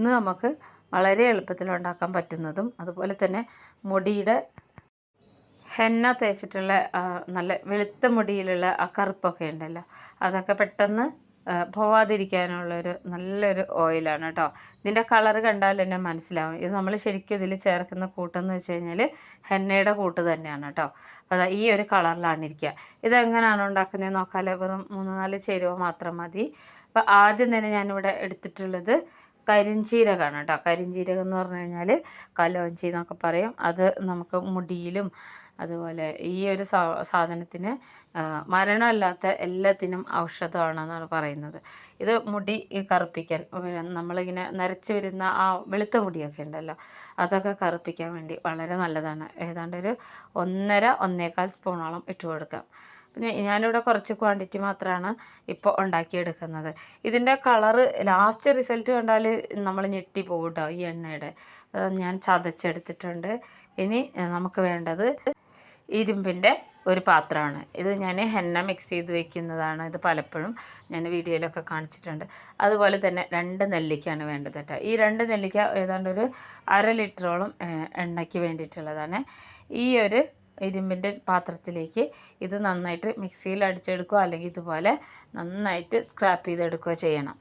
ഇന്ന് നമുക്ക് വളരെ എളുപ്പത്തിൽ ഉണ്ടാക്കാൻ പറ്റുന്നതും അതുപോലെ തന്നെ മുടിയുടെ ഹെന്ന തേച്ചിട്ടുള്ള നല്ല വെളുത്ത മുടിയിലുള്ള ആ കറുപ്പൊക്കെ ഉണ്ടല്ലോ. അതൊക്കെ പെട്ടെന്ന് പോവാതിരിക്കാനുള്ളൊരു നല്ലൊരു ഓയിലാണ് കേട്ടോ. ഇതിന്റെ കളർ കണ്ടാൽ തന്നെ മനസ്സിലാവും. ഇത് നമ്മൾ ശരിക്കും ഇതിൽ ചേർക്കുന്ന കൂട്ടെന്ന് വെച്ച് കഴിഞ്ഞാൽ ഹെന്നയുടെ കൂട്ട് തന്നെയാണ് കേട്ടോ. അപ്പോൾ ഈ ഒരു കളറിലാണ് ഇരിക്കുക. ഇതെങ്ങനെയാണ് ഉണ്ടാക്കുന്നത് നോക്കാമല്ലോ വെറും മൂന്ന് നാല് ചേരുവ മാത്രം മതി. അപ്പോൾ ആദ്യം തന്നെ ഞാനിവിടെ എടുത്തിട്ടുള്ളത് കരിഞ്ചീരകമാണ് കേട്ടോ. കരിഞ്ചീരകം എന്ന് പറഞ്ഞു കഴിഞ്ഞാൽ കലോഞ്ചി എന്നൊക്കെ പറയും. അത് നമുക്ക് മുടിയിലും അതുപോലെ ഈ ഒരു സാധനത്തിന് മരണമല്ലാത്ത എല്ലാത്തിനും ഔഷധമാണെന്നാണ് പറയുന്നത്. ഇത് മുടി കറുപ്പിക്കാൻ നമ്മളിങ്ങനെ നരച്ച് വരുന്ന ആ വെളുത്ത മുടിയൊക്കെ ഉണ്ടല്ലോ അതൊക്കെ കറുപ്പിക്കാൻ വേണ്ടി വളരെ നല്ലതാണ്. ഏതാണ്ട് ഒരു ഒന്നര ഒന്നേകാൽ സ്പൂണോളം ഇട്ട് കൊടുക്കാം പിന്നെ ഞാനിവിടെ കുറച്ച് ക്വാണ്ടിറ്റി മാത്രമാണ് ഇപ്പോൾ ഉണ്ടാക്കിയെടുക്കുന്നത്. ഇതിന്റെ കളറ് ലാസ്റ്റ് റിസൾട്ട് കണ്ടാൽ നമ്മൾ ഞെട്ടി പോകും കേട്ടോ ഈ എണ്ണയുടെ ഞാൻ ചതച്ചെടുത്തിട്ടുണ്ട്. ഇനി നമുക്ക് വേണ്ടത് ഇരുമ്പിന്റെ ഒരു പാത്രമാണ്. ഇത് ഞാൻ ഹെന്ന മിക്സ് ചെയ്ത് വെക്കുന്നതാണ് ഇത് പലപ്പോഴും ഞാൻ വീഡിയോയിലൊക്കെ കാണിച്ചിട്ടുണ്ട്. അതുപോലെ തന്നെ രണ്ട് നെല്ലിക്കയാണ് വേണ്ടത് കേട്ടോ. ഈ രണ്ട് നെല്ലിക്ക ഏതാണ്ട് ഒരു അര ലിറ്ററോളം എണ്ണയ്ക്ക് വേണ്ടിയിട്ടുള്ളതാണ്. ഈ ഒരു ഇരുമ്പിന്റെ പാത്രത്തിലേക്ക് ഇത് നന്നായിട്ട് മിക്സിയിൽ അടിച്ചെടുക്കുക അല്ലെങ്കിൽ ഇതുപോലെ നന്നായിട്ട് സ്ക്രാപ്പ് ചെയ്തെടുക്കുകയോ ചെയ്യണം.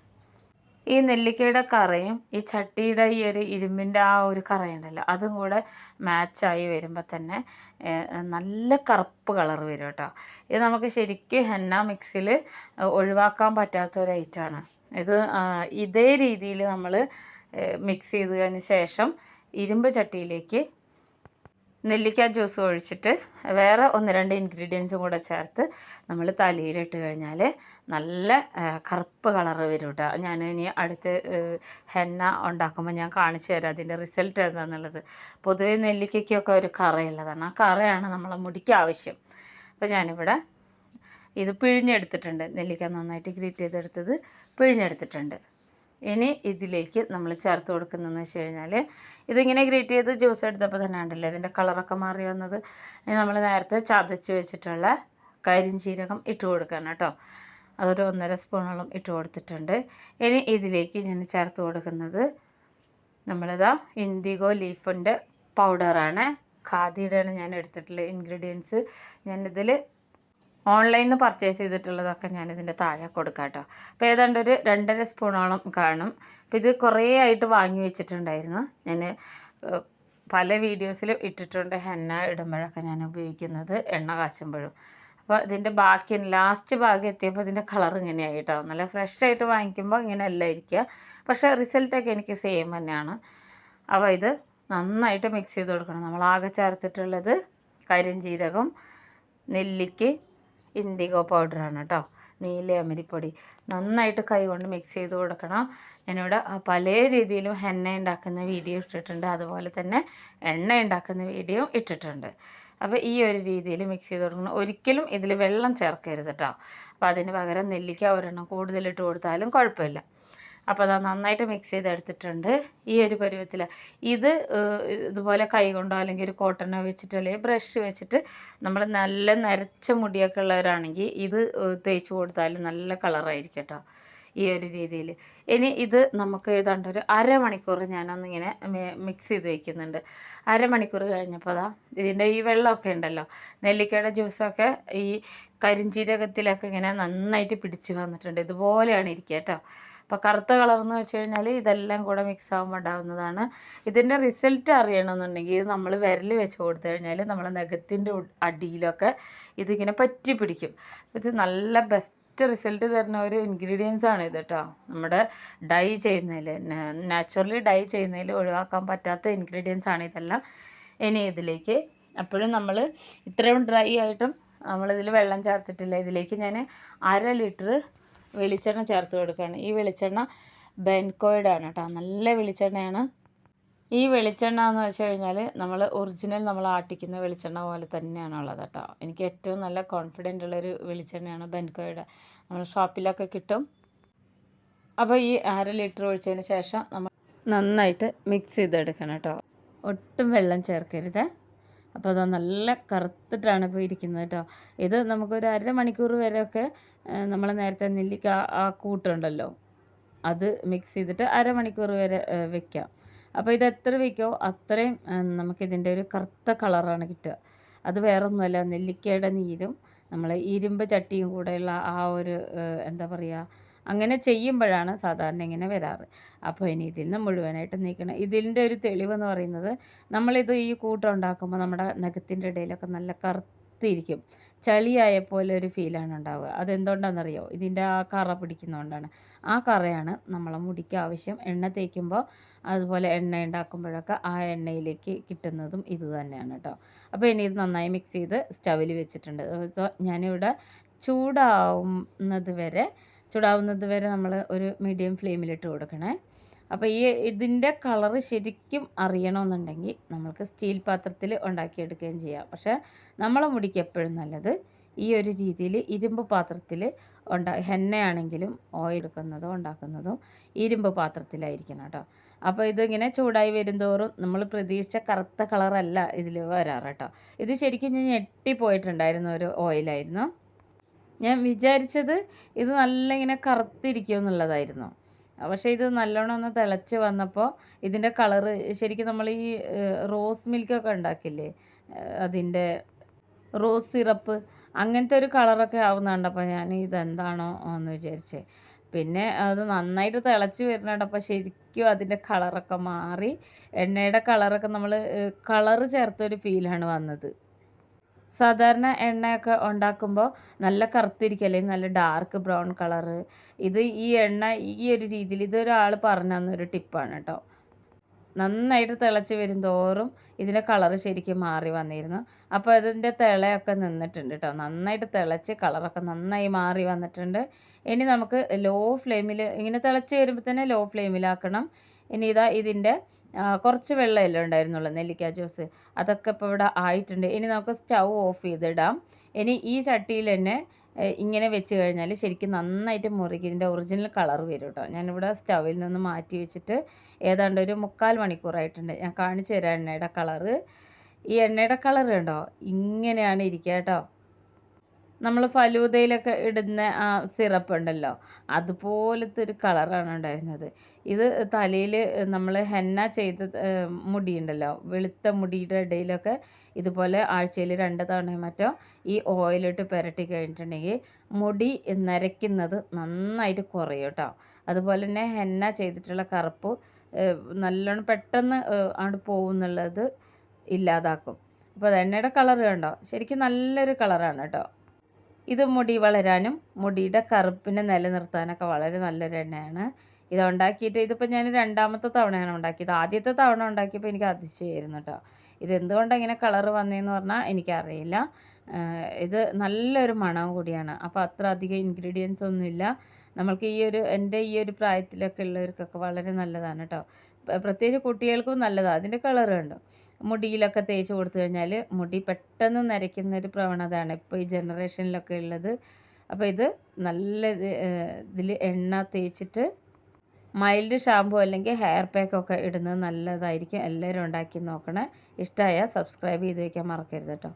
ഈ നെല്ലിക്കയുടെ കറയും ഈ ചട്ടിയുടെ ഈ ഒരു ഇരുമ്പിന്റെ ആ ഒരു കറയുണ്ടല്ലോ അതും കൂടെ മാച്ചായി വരുമ്പോൾ തന്നെ നല്ല കറുപ്പ് കളർ വരും കേട്ടോ. ഇത് നമുക്ക് ശരിക്കും ഹെന്ന മിക്സിൽ ഒഴിവാക്കാൻ പറ്റാത്ത ഒരു ഐറ്റമാണ് ഇത് ഇതേ രീതിയിൽ നമ്മൾ മിക്സ് ചെയ്തതിന് ശേഷം ഇരുമ്പ് ചട്ടിയിലേക്ക് നെല്ലിക്ക ജ്യൂസ് ഒഴിച്ചിട്ട് വേറെ ഒന്ന് രണ്ട് ഇൻഗ്രീഡിയൻസും കൂടെ ചേർത്ത് നമ്മൾ തലയിലിട്ട് കഴിഞ്ഞാൽ നല്ല കറുപ്പ് കളറ് വരും കേട്ടോ. ഞാൻ ഇനി അടുത്ത് ഹെന്ന ഉണ്ടാക്കുമ്പോൾ ഞാൻ കാണിച്ചു തരാം അതിന്റെ റിസൾട്ട് എന്താണെന്നുള്ളത് പൊതുവേ നെല്ലിക്കയ്ക്കൊക്കെ ഒരു കറയുള്ളതാണ്. ആ കറയാണ് നമ്മളെ മുടിക്ക് ആവശ്യം. അപ്പോൾ ഞാനിവിടെ ഇത് പിഴിഞ്ഞെടുത്തിട്ടുണ്ട്. നെല്ലിക്ക നന്നായിട്ട് ഗ്രീറ്റ് ചെയ്തെടുത്തത് പിഴിഞ്ഞെടുത്തിട്ടുണ്ട്. ഇനി ഇതിലേക്ക് നമ്മൾ ചേർത്ത് കൊടുക്കുന്നതെന്ന് വെച്ച് കഴിഞ്ഞാൽ ഇതിങ്ങനെ ഗ്രേറ്റ് ചെയ്ത് ജ്യൂസ് എടുത്തപ്പോൾ തന്നെ ഉണ്ടല്ലോ ഇതിന്റെ കളറൊക്കെ മാറി വന്നത്. നമ്മൾ നേരത്തെ ചതച്ച് വെച്ചിട്ടുള്ള കരിഞ്ചീരകം ഇട്ട് കൊടുക്കണം കേട്ടോ. അതൊരു ഒന്നര സ്പൂണോളം ഇട്ട് കൊടുത്തിട്ടുണ്ട്. ഇനി ഇതിലേക്ക് ഞാൻ ചേർത്ത് കൊടുക്കുന്നത് നമ്മളിതാ ഇൻഡിഗോ ലീഫിന്റെ പൗഡറാണ് ഖാദിയുടെയാണ് ഞാൻ എടുത്തിട്ടുള്ള ഇൻഗ്രീഡിയൻസ് ഞാനിതിൽ ഓൺലൈനിൽ നിന്ന് പർച്ചേസ് ചെയ്തിട്ടുള്ളതൊക്കെ ഞാനിതിന്റെ താഴെ കൊടുക്കാം കേട്ടോ അപ്പോൾ ഏതാണ്ട് ഒരു രണ്ടര സ്പൂണോളം കാണും. അപ്പോൾ ഇത് കുറേ ആയിട്ട് വാങ്ങി വെച്ചിട്ടുണ്ടായിരുന്നു. ഞാൻ പല വീഡിയോസിലും ഇട്ടിട്ടുണ്ട് ഹെന്ന ഇടുമ്പോഴൊക്കെ ഞാൻ ഉപയോഗിക്കുന്നത് എണ്ണ കാച്ചുമ്പോഴും. അപ്പോൾ ഇതിന്റെ ബാക്കി ലാസ്റ്റ് ഭാഗം എത്തിയപ്പോൾ ഇതിന്റെ കളർ ഇങ്ങനെയായി കേട്ടോ നല്ല ഫ്രഷ് ആയിട്ട് വാങ്ങിക്കുമ്പോൾ ഇങ്ങനെ അല്ല ഇരിക്കുക. പക്ഷേ റിസൾട്ടൊക്കെ എനിക്ക് സെയിം തന്നെയാണ്. അപ്പോൾ ഇത് നന്നായിട്ട് മിക്സ് ചെയ്ത് കൊടുക്കണം. നമ്മൾ ആകെ ചേർത്തിട്ടുള്ളത് കരിഞ്ജീരകം നെല്ലിക്ക് ഇൻഡിഗോ പൗഡറാണ് കേട്ടോ. നീല അമരിപ്പൊടി. നന്നായിട്ട് കൈ കൊണ്ട് മിക്സ് ചെയ്ത് കൊടുക്കണം. ഞാനിവിടെ പല രീതിയിലും എണ്ണ ഉണ്ടാക്കുന്ന വീഡിയോ ഇട്ടിട്ടുണ്ട്. അതുപോലെ തന്നെ എണ്ണ ഉണ്ടാക്കുന്ന വീഡിയോ ഇട്ടിട്ടുണ്ട്. അപ്പോൾ ഈ ഒരു രീതിയിൽ മിക്സ് ചെയ്ത് കൊടുക്കണം. ഒരിക്കലും ഇതിൽ വെള്ളം ചേർക്കരുത് കേട്ടോ. അപ്പോൾ അതിന് പകരം നെല്ലിക്ക ഒരെണ്ണം കൂടുതലിട്ട് കൊടുത്താലും കുഴപ്പമില്ല. അപ്പോൾ അത് നന്നായിട്ട് മിക്സ് ചെയ്തെടുത്തിട്ടുണ്ട് ഈ ഒരു പരുവത്തിൽ ഇത് ഇതുപോലെ കൈകൊണ്ടോ അല്ലെങ്കിൽ ഒരു കോട്ടണോ വെച്ചിട്ടോ അല്ലെങ്കിൽ ബ്രഷ് വെച്ചിട്ട് നമ്മൾ നല്ല നരച്ച മുടിയൊക്കെ ഉള്ളവരാണെങ്കിൽ ഇത് തേച്ച് കൊടുത്താലും നല്ല കളറായിരിക്കും കേട്ടോ ഈ ഒരു രീതിയിൽ ഇനി ഇത് നമുക്ക് ഏതാണ്ട് ഒരു അരമണിക്കൂർ ഞാനൊന്നിങ്ങനെ മിക്സ് ചെയ്ത് വയ്ക്കുന്നുണ്ട് അരമണിക്കൂർ കഴിഞ്ഞപ്പോൾ അതാ ഇതിന്റെ ഈ വെള്ളമൊക്കെ ഉണ്ടല്ലോ നെല്ലിക്കയുടെ ജ്യൂസൊക്കെ ഈ കരിഞ്ചീരകത്തിലൊക്കെ ഇങ്ങനെ നന്നായിട്ട് പിടിച്ച് വന്നിട്ടുണ്ട്. ഇതുപോലെയാണ് ഇരിക്കുക കേട്ടോ അപ്പോൾ കറുത്ത കളർ എന്ന് വെച്ച് കഴിഞ്ഞാൽ ഇതെല്ലാം കൂടെ മിക്സ് ആകുമ്പോൾ ഉണ്ടാകുന്നതാണ് ഇതിന്റെ റിസൾട്ട് അറിയണമെന്നുണ്ടെങ്കിൽ ഇത് നമ്മൾ വിരൽ വെച്ച് കൊടുത്തു കഴിഞ്ഞാൽ നമ്മളെ നഖത്തിന്റെ അടിയിലൊക്കെ ഇതിങ്ങനെ പറ്റി പിടിക്കും ഇത് നല്ല ബെസ്റ്റ് റിസൾട്ട് തരുന്ന ഒരു ഇൻഗ്രീഡിയൻസ് ആണ് ഇത് കേട്ടോ നമ്മുടെ ഡൈ ചെയ്യുന്നതിൽ നാച്ചുറലി ഡൈ ചെയ്യുന്നതിൽ ഒഴിവാക്കാൻ പറ്റാത്ത ഇൻഗ്രീഡിയൻസ് ആണ് ഇതെല്ലാം. ഇനി ഇതിലേക്ക് അപ്പോഴും നമ്മൾ ഇത്രയും ഡ്രൈ ആയിട്ടും നമ്മളിതിൽ വെള്ളം ചേർത്തിട്ടില്ല. ഇതിലേക്ക് ഞാൻ അര ലിറ്റർ വെളിച്ചെണ്ണ ചേർത്ത് കൊടുക്കുകയാണ്. ഈ വെളിച്ചെണ്ണ ബെൻകോയുടെ ആണ് കേട്ടോ. നല്ല വെളിച്ചെണ്ണയാണ്. ഈ വെളിച്ചെണ്ണ എന്ന് വെച്ച് കഴിഞ്ഞാൽ നമ്മൾ ഒറിജിനൽ നമ്മൾ ആട്ടിക്കുന്ന വെളിച്ചെണ്ണ പോലെ തന്നെയാണ് ഉള്ളത് കേട്ടോ. എനിക്ക് ഏറ്റവും നല്ല കോൺഫിഡന്റ് ഉള്ളൊരു വെളിച്ചെണ്ണയാണ് ബെൻകോയുടെ. നമ്മൾ ഷോപ്പിലൊക്കെ കിട്ടും. അപ്പോൾ ഈ അര ലിറ്റർ ഒഴിച്ചതിന് ശേഷം നമ്മൾ നന്നായിട്ട് മിക്സ് ചെയ്തെടുക്കണം കേട്ടോ. ഒട്ടും വെള്ളം ചേർക്കരുത്. അപ്പോൾ അത് നല്ല കറുത്തിട്ടാണ് ഇപ്പോൾ ഇരിക്കുന്നത് കേട്ടോ. ഇത് നമുക്കൊരു അരമണിക്കൂർ വരെയൊക്കെ നമ്മൾ നേരത്തെ നെല്ലിക്ക ആ കൂട്ടുണ്ടല്ലോ. അത് മിക്സ് ചെയ്തിട്ട് അരമണിക്കൂർ വരെ വെക്കാം. അപ്പോൾ ഇത് എത്ര വയ്ക്കുമോ അത്രയും നമുക്കിതിന്റെ ഒരു കറുത്ത കളറാണ് കിട്ടുക. അത് വേറൊന്നുമല്ല നെല്ലിക്കയുടെ നീരും നമ്മൾ ഇരുമ്പ് ചട്ടിയും കൂടെയുള്ള ആ ഒരു എന്താ പറയുക അങ്ങനെ ചെയ്യുമ്പോഴാണ് സാധാരണ ഇങ്ങനെ വരാറ്. അപ്പോൾ ഇനി ഇതിൽ നിന്ന് മുഴുവനായിട്ട് നീക്കണം. ഇതിന്റെ ഒരു തെളിവെന്ന് പറയുന്നത് നമ്മളിത് ഈ കൂട്ടം ഉണ്ടാക്കുമ്പോൾ നമ്മുടെ നഖത്തിന്റെ ഇടയിലൊക്കെ നല്ല കറുത്തിരിക്കും. ചളിയായ പോലെ ഒരു ഫീലാണ് ഉണ്ടാവുക. അതെന്തുകൊണ്ടാണെന്നറിയോ? ഇതിന്റെ ആ കറ പിടിക്കുന്നതുകൊണ്ടാണ്. ആ കറയാണ് നമ്മളെ മുടിക്ക് ആവശ്യം. എണ്ണ തേക്കുമ്പോൾ അതുപോലെ എണ്ണ ഉണ്ടാക്കുമ്പോഴൊക്കെ ആ എണ്ണയിലേക്ക് കിട്ടുന്നതും ഇത് തന്നെയാണ് കേട്ടോ. അപ്പോൾ ഇനി ഇത് നന്നായി മിക്സ് ചെയ്ത് സ്റ്റവിൽ വെച്ചിട്ടുണ്ട്. ഞാനിവിടെ ചൂടാവുന്നത് വരെ ചൂടാവുന്നത് വരെ നമ്മൾ ഒരു മീഡിയം ഫ്ലെയിമിലിട്ട് കൊടുക്കണേ. അപ്പോൾ ഈ ഇതിന്റെ കളറ് ശരിക്കും അറിയണമെന്നുണ്ടെങ്കിൽ നമ്മൾക്ക് സ്റ്റീൽ പാത്രത്തിൽ ഉണ്ടാക്കിയെടുക്കുകയും ചെയ്യാം. പക്ഷേ നമ്മളെ മുടിക്ക് എപ്പോഴും നല്ലത് ഈ ഒരു രീതിയിൽ ഇരുമ്പ് പാത്രത്തിൽ ഉണ്ടാ ഹെന്നയാണെങ്കിലും ഓയിൽ എടുക്കുന്നതും ഉണ്ടാക്കുന്നതും ഇരുമ്പ് പാത്രത്തിലായിരിക്കണം കേട്ടോ. അപ്പോൾ ഇതിങ്ങനെ ചൂടായി വരുന്തോറും നമ്മൾ പ്രതീക്ഷിച്ച കറുത്ത കളറല്ല ഇതിൽ വരാറ് കേട്ടോ. ഇത് ശരിക്കും ഞാൻ ഞെട്ടിപ്പോയിട്ടുണ്ടായിരുന്ന ഒരു ഓയിലായിരുന്നു ഞാൻ വിചാരിച്ചത് ഇത് നല്ല ഇങ്ങനെ കറുത്തിരിക്കും എന്നുള്ളതായിരുന്നു പക്ഷേ ഇത് നല്ലോണം ഒന്ന് തിളച്ച് വന്നപ്പോൾ ഇതിന്റെ കളറ് ശരിക്കും നമ്മൾ ഈ റോസ് മിൽക്കൊക്കെ ഉണ്ടാക്കില്ലേ അതിന്റെ റോസ് സിറപ്പ് അങ്ങനത്തെ ഒരു കളറൊക്കെ ആവുന്ന കണ്ടപ്പോൾ ഞാൻ ഇതെന്താണോ എന്ന് വിചാരിച്ചേ. പിന്നെ അത് നന്നായിട്ട് തിളച്ച് വരുന്നുണ്ടപ്പോൾ ശരിക്കും അതിന്റെ കളറൊക്കെ മാറി എണ്ണയുടെ കളറൊക്കെ നമ്മൾ കളറ് ചേർത്തൊരു ഫീലാണ് വന്നത്. സാധാരണ എണ്ണയൊക്കെ ഉണ്ടാക്കുമ്പോൾ നല്ല കറുത്തിരിക്കും നല്ല ഡാർക്ക് ബ്രൗൺ കളറ് ഇത് ഈ എണ്ണ ഈ ഒരു രീതിയിൽ ഇതൊരാൾ പറഞ്ഞു തന്നൊരു ടിപ്പാണ് കേട്ടോ. നന്നായിട്ട് തിളച്ച് വരും തോറും ഇതിന്റെ കളറ് ശരിക്കും മാറി വന്നിരുന്നു. അപ്പോൾ ഇതിന്റെ തിളയൊക്കെ നിന്നിട്ടുണ്ട് കേട്ടോ നന്നായിട്ട് തിളച്ച് കളറൊക്കെ നന്നായി മാറി വന്നിട്ടുണ്ട്. ഇനി നമുക്ക് ലോ ഫ്ലെയിമിൽ ഇങ്ങനെ തിളച്ച് വരുമ്പോൾ തന്നെ ലോ ഫ്ലെയിമിലാക്കണം. ഇനി ഇതാ ഇതിന്റെ കുറച്ച് വെള്ളമല്ലേ ഉണ്ടായിരുന്നുള്ളൂ നെല്ലിക്ക ജ്യൂസ്. അതൊക്കെ ഇപ്പോൾ ഇവിടെ ആയിട്ടുണ്ട്. ഇനി നമുക്ക് സ്റ്റൗ ഓഫ് ചെയ്തിടാം. ഇനി ഈ ചട്ടിയിൽ തന്നെ ഇങ്ങനെ വെച്ച് കഴിഞ്ഞാൽ ശരിക്കും നന്നായിട്ട് മുറുകി ഇതിന്റെ ഒറിജിനൽ കളർ വരും കേട്ടോ ഞാനിവിടെ സ്റ്റവിൽ നിന്ന് മാറ്റി വെച്ചിട്ട് ഏതാണ്ട് ഒരു മുക്കാൽ മണിക്കൂറായിട്ടുണ്ട്. ഞാൻ കാണിച്ചു തരാം എണ്ണയുടെ കളറ് ഈ എണ്ണയുടെ കളർ കണ്ടോ? ഇങ്ങനെയാണ് ഇരിക്കുക കേട്ടോ. നമ്മൾ ഫലൂദയിലൊക്കെ ഇടുന്ന ആ സിറപ്പ് ഉണ്ടല്ലോ അതുപോലത്തെ ഒരു കളറാണ് ഉണ്ടായിരുന്നത്. ഇത് തലയിൽ നമ്മൾ ഹെന്ന ചെയ്ത മുടിയുണ്ടല്ലോ. വെളുത്ത മുടിയുടെ ഇടയിലൊക്കെ ഇതുപോലെ ആഴ്ചയിൽ രണ്ട് തവണയും മറ്റോ ഈ ഓയിലിട്ട് പുരട്ടി കഴിഞ്ഞിട്ടുണ്ടെങ്കിൽ മുടി നരയ്ക്കുന്നത് നന്നായിട്ട് കുറയും കേട്ടോ. അതുപോലെ തന്നെ ഹെന്ന ചെയ്തിട്ടുള്ള കറുപ്പ് നല്ലോണം പെട്ടെന്ന് അങ്ങോട്ട് പോകുന്നുള്ളത് ഇല്ലാതാക്കും. അപ്പോൾ അത് എണ്ണയുടെ കളർ കണ്ടോ? ശരിക്കും നല്ലൊരു കളറാണ് കേട്ടോ. ഇത് മുടി വളരാനും മുടിയുടെ കറുപ്പിനെ നിലനിർത്താനൊക്കെ വളരെ നല്ലൊരു എണ്ണയാണ്. ഇത് ഉണ്ടാക്കിയിട്ട് ഇതിപ്പോൾ ഞാൻ രണ്ടാമത്തെ തവണയാണ് ഉണ്ടാക്കിയത്. ആദ്യത്തെ തവണ ഉണ്ടാക്കിയപ്പോൾ എനിക്ക് അതിശയമായിരുന്നു കേട്ടോ ഇത് എന്തുകൊണ്ടാണ് ഇങ്ങനെ കളർ വന്നതെന്ന് പറഞ്ഞാൽ എനിക്കറിയില്ല. ഇത് നല്ലൊരു മണം കൂടിയാണ്. അപ്പോൾ അത്ര അധികം ഇൻഗ്രീഡിയൻസ് ഒന്നുമില്ല നമ്മൾക്ക് ഈ ഒരു എന്റെ ഈ ഒരു പ്രായത്തിലൊക്കെ ഉള്ളവർക്കൊക്കെ വളരെ നല്ലതാണ് കേട്ടോ പ്രത്യേകിച്ച് കുട്ടികൾക്കും നല്ലതാണ് അതിന്റെ കളർ കണ്ടോ? മുടിയിലൊക്കെ തേച്ച് കൊടുത്തു കഴിഞ്ഞാൽ മുടി പെട്ടെന്ന് നരയ്ക്കുന്ന ഒരു പ്രവണതയാണ് ഇപ്പോൾ ഈ ജനറേഷനിലൊക്കെ ഉള്ളത്. അപ്പോൾ ഇത് നല്ല ഇതിൽ എണ്ണ തേച്ചിട്ട് മൈൽഡ് ഷാമ്പു അല്ലെങ്കിൽ ഹെയർ പാക്കൊക്കെ ഇടുന്നത് നല്ലതായിരിക്കും. എല്ലാവരും ഉണ്ടാക്കി നോക്കണേ. ഇഷ്ടമായാൽ സബ്സ്ക്രൈബ് ചെയ്ത് വയ്ക്കാൻ മറക്കരുത് കേട്ടോ.